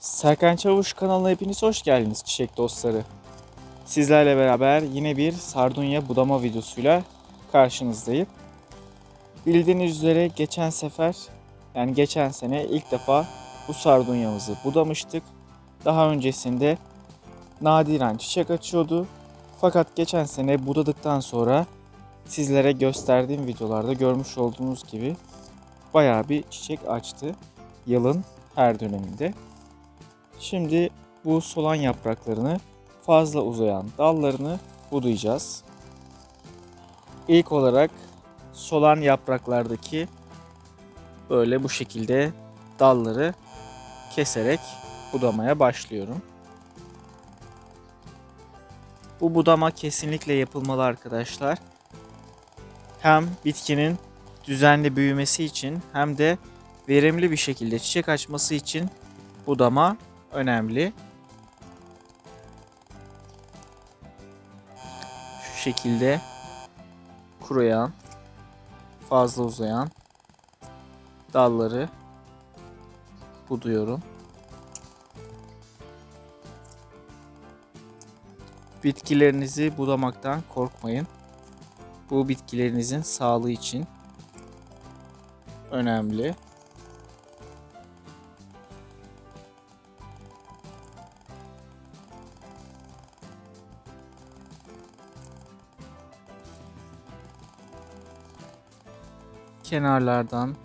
Serkan Çavuş kanalına hepiniz hoş geldiniz çiçek dostları. Sizlerle beraber yine bir sardunya budama videosuyla karşınızdayım. Bildiğiniz üzere geçen sefer yani geçen sene ilk defa bu sardunyamızı budamıştık. Daha öncesinde nadiren çiçek açıyordu. Fakat geçen sene budadıktan sonra sizlere gösterdiğim videolarda görmüş olduğunuz gibi bayağı bir çiçek açtı yılın her döneminde. Şimdi bu solan yapraklarını fazla uzayan dallarını budayacağız. İlk olarak solan yapraklardaki böyle bu şekilde dalları keserek budamaya başlıyorum. Bu budama kesinlikle yapılmalı arkadaşlar. Hem bitkinin düzenli büyümesi için hem de verimli bir şekilde çiçek açması için budama önemli. Şu şekilde kuruyan, fazla uzayan dalları buduyorum. Bitkilerinizi budamaktan korkmayın. Bu bitkilerinizin sağlığı için önemli. Kenarlardan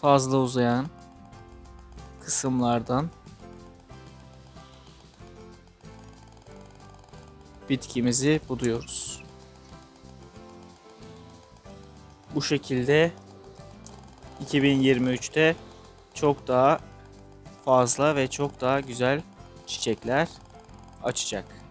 fazla uzayan kısımlardan bitkimizi buduyoruz. Bu şekilde 2023'te çok daha fazla ve çok daha güzel çiçekler açacak.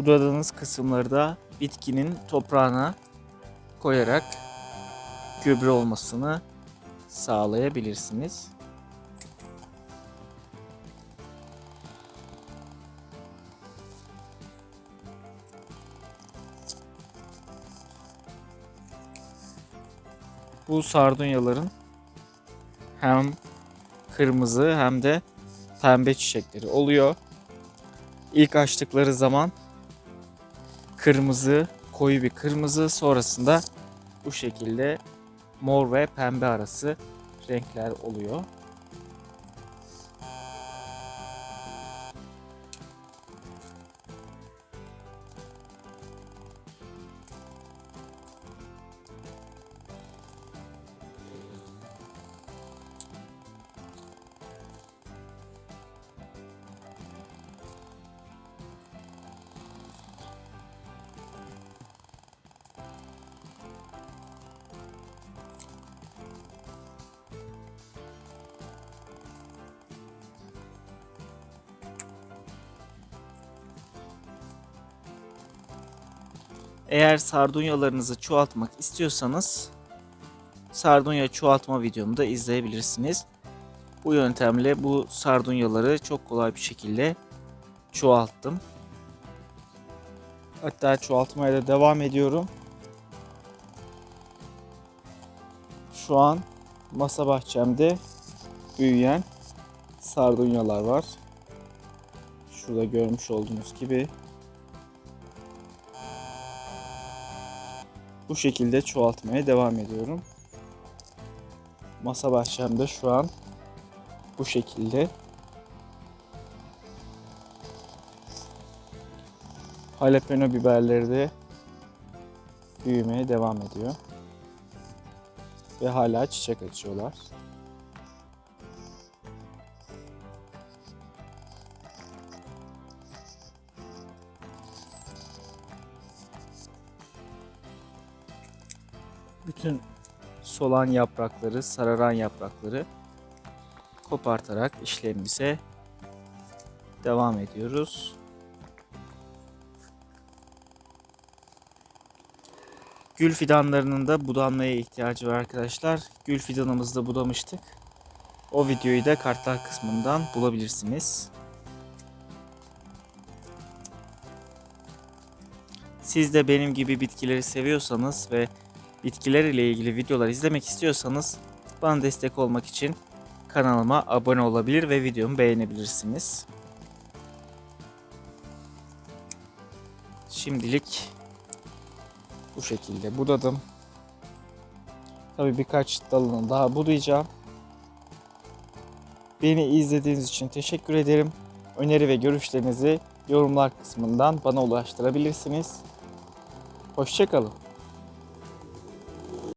Budadığınız kısımları da bitkinin toprağına koyarak gübre olmasını sağlayabilirsiniz. Bu sardunyaların hem kırmızı hem de pembe çiçekleri oluyor. İlk açtıkları zaman kırmızı, koyu bir kırmızı sonrasında bu şekilde mor ve pembe arası renkler oluyor. Eğer sardunyalarınızı çoğaltmak istiyorsanız sardunya çoğaltma videomu da izleyebilirsiniz. Bu yöntemle bu sardunyaları çok kolay bir şekilde çoğalttım. Hatta çoğaltmaya da devam ediyorum. Şu an masa bahçemde büyüyen sardunyalar var. Şurada görmüş olduğunuz gibi bu şekilde çoğaltmaya devam ediyorum. Masa bahçemde şu an bu şekilde. Jalapeno biberleri de büyümeye devam ediyor. ve hala çiçek açıyorlar. Bütün solan yaprakları, sararan yaprakları kopartarak işlemimize devam ediyoruz. Gül fidanlarının da budanmaya ihtiyacı var arkadaşlar. Gül fidanımızı da budamıştık. O videoyu da kartlar kısmından bulabilirsiniz. Siz de benim gibi bitkileri seviyorsanız ve bitkiler ile ilgili videolar izlemek istiyorsanız bana destek olmak için kanalıma abone olabilir ve videomu beğenebilirsiniz. Şimdilik bu şekilde budadım. Tabii birkaç dalını daha budayacağım. Beni izlediğiniz için teşekkür ederim. Öneri ve görüşlerinizi yorumlar kısmından bana ulaştırabilirsiniz. Hoşçakalın.